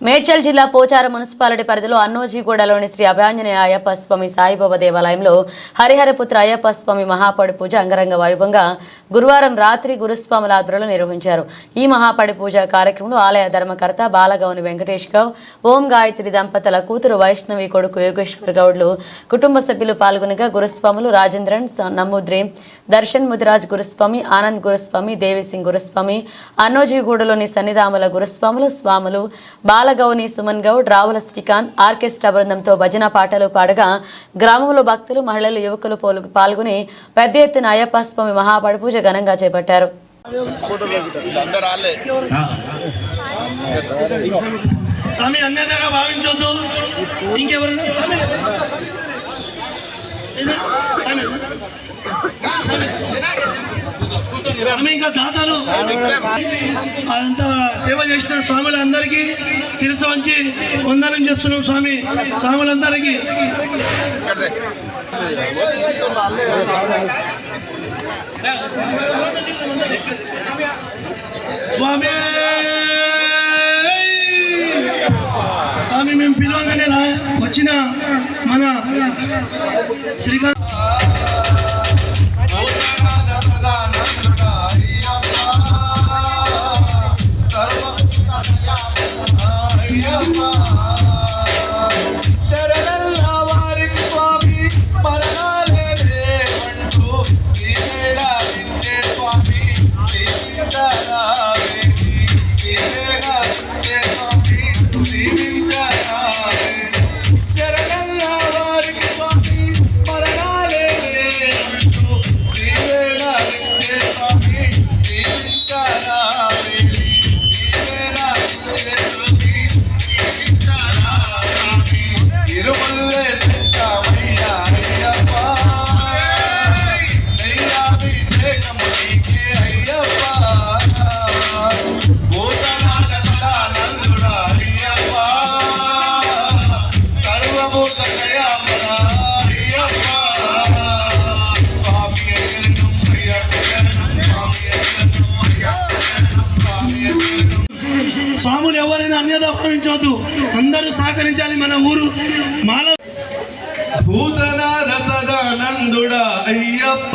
మేడ్చల్ జిల్లా పోచారం మున్సిపాలిటీ పరిధిలో అన్నోజీగూడలోని శ్రీ అభయాంజనేయ అయ్యప్ప స్వామి సాయిబాబా దేవాలయంలో హరిహరపుత్ర అయ్యప్ప స్వామి మహాపడి పూజ అంగరంగ వైభవంగా గురువారం రాత్రి గురుస్వాముల ఆధ్వర్యంలో నిర్వహించారు. ఈ మహాపడి పూజ కార్యక్రమంలో ఆలయ ధర్మకర్త బాలగౌని వెంకటేష్ గౌడ్ ఓం గాయత్రి దంపతుల కూతురు వైష్ణవి కొడుకు యోగేశ్వర్ గౌడ్లు కుటుంబ సభ్యులు పాల్గొనగా గురుస్వాములు రాజేంద్రన్ నమ్ముద్రి దర్శన్ ముదిరాజ్ గురుస్వామి ఆనంద్ గురుస్వామి దేవిసింగ్ గురుస్వామి అన్నోజీగూడలోని సన్నిధాముల గురుస్వాములు స్వాములు బాల బాలగౌని సుమన్ గౌడ్ రావుల శ్రీకాంత్ ఆర్కెస్ట్రా బృందంతో భజన పాటలు పాడగా గ్రామంలో భక్తులు మహిళలు యువకులు పోలు- పాల్గొని పెద్ద ఎత్తున అయ్యప్ప స్వామి మహాపడి పూజ ఘనంగా చేపట్టారు. స్వామి అన్యతగా భావించొద్దు. ఇంకెవరైనా స్వామి. స్వామి. స్వామి ఇంకా దాతలు అదంతా సేవ చేసిన స్వాములందరికీ శిరస వంచి వందనం చేస్తున్నాం స్వామి. స్వాములందరికీ. స్వామి! స్వామి మేము పిలవగానే రా వచ్చిన మన శ్రీకాంత్ ఎవరైనా అందరూ సహకరించాలి మన ఊరు. మాల భూతనాథ అయ్యప్ప.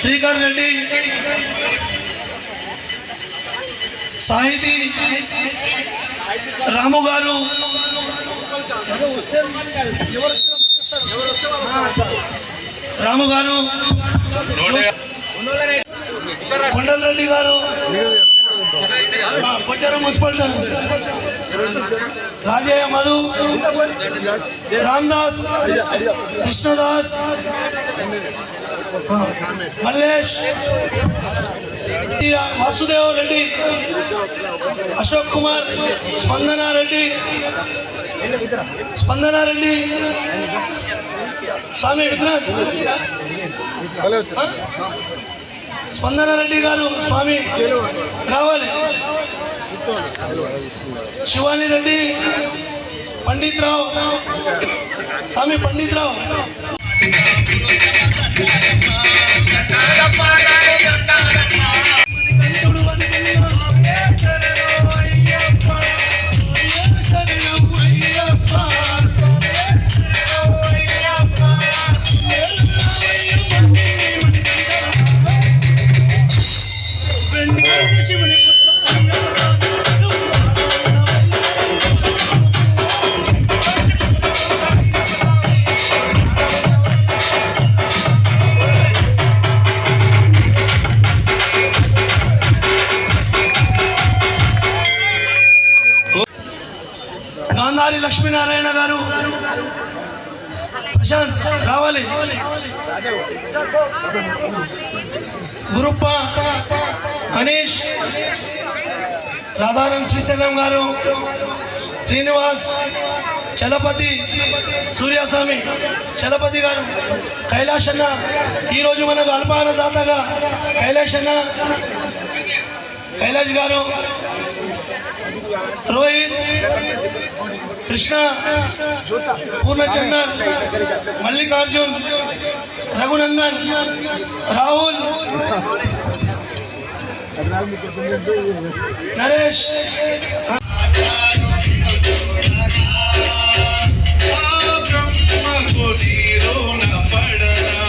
శ్రీకర్ రెడ్డి సాహితీ రాము గారు. రాము గారు. కొండల రెడ్డి గారు. పొచ్చారం మున్సిపాలిటీ. రాజయ్య మధు. రామ్దాస్. కృష్ణదాస్. మల్లేష్ వాసుదేవ్ రెడ్డి అశోక్ కుమార్ స్పందన రెడ్డి స్పందన రెడ్డి. స్వామి విక్రాంత్ స్పందనారెడ్డి స్పందన రెడ్డి గారు స్వామి రావాలి. శివాని రెడ్డి పండిత్ రావు. స్వామి పండిత్ రావు. లక్ష్మీనారాయణ గారు. ప్రశాంత్ రావాలి. గురుప్ప అనీష్ రాధారం శ్రీశైలం గారు శ్రీనివాస్ చలపతి సూర్యస్వామి చలపతి గారు కైలాష్ అన్న ఈరోజు మనకు అల్పాన దాతగా కైలాష్ అన్న కైలాష్ గారు రోహిత్ కృష్ణ పూర్ణచందర్ మల్లికార్జున్ రఘునందన్ రాహుల్ నరేష్. బ్రహ్మకు నీరున పడనా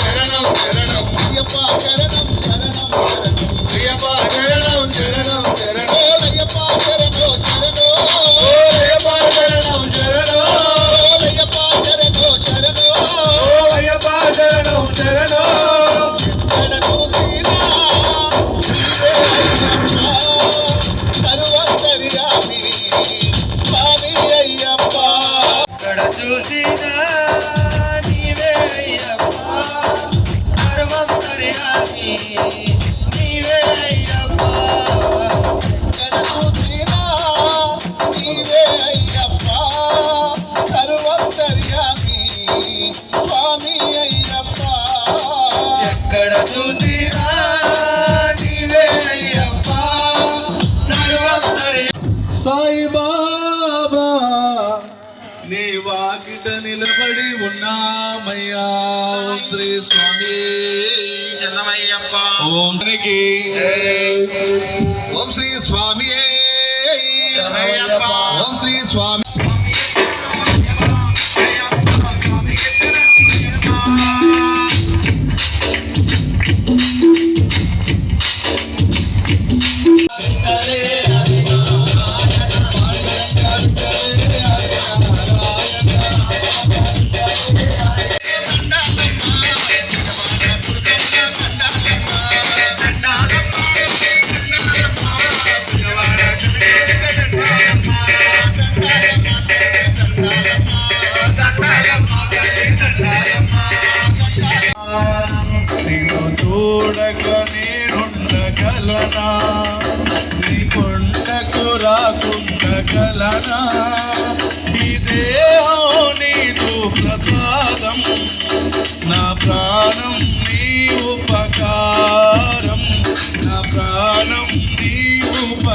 శరణం శరణం శరణం శరణం శరణం శరణం శరణం. సాయిబాబా నీ వాకిట నిలబడి ఉన్నామయ్యా. శ్రీ స్వామి. ఓం శ్రీకి ఓం శ్రీ స్వామి ఓం శ్రీ స్వామి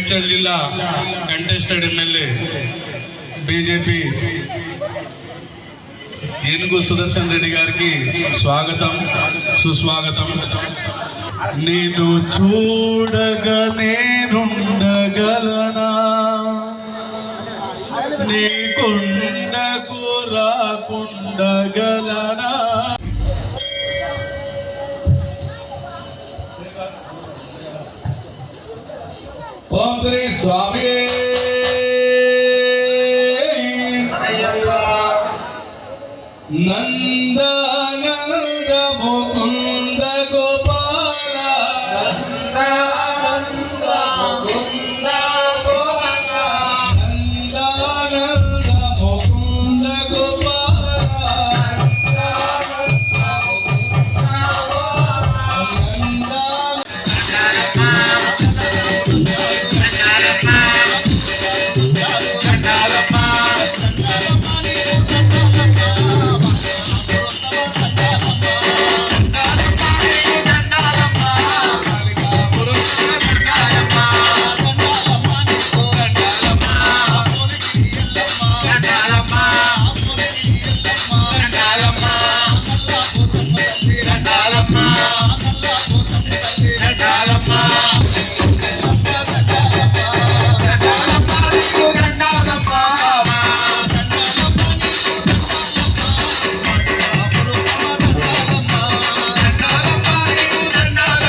మేడ్చల్ జిల్లా కంటెస్టెడ్ ఎమ్మెల్యే బీజేపీ ఏనుగు సుదర్శన్ రెడ్డి గారికి స్వాగతం సుస్వాగతం. నేను చూడగా నేనుండగలనా? నీ రాకుండగలనా? സ്വാമിയേ. നന്ദ നന്ദ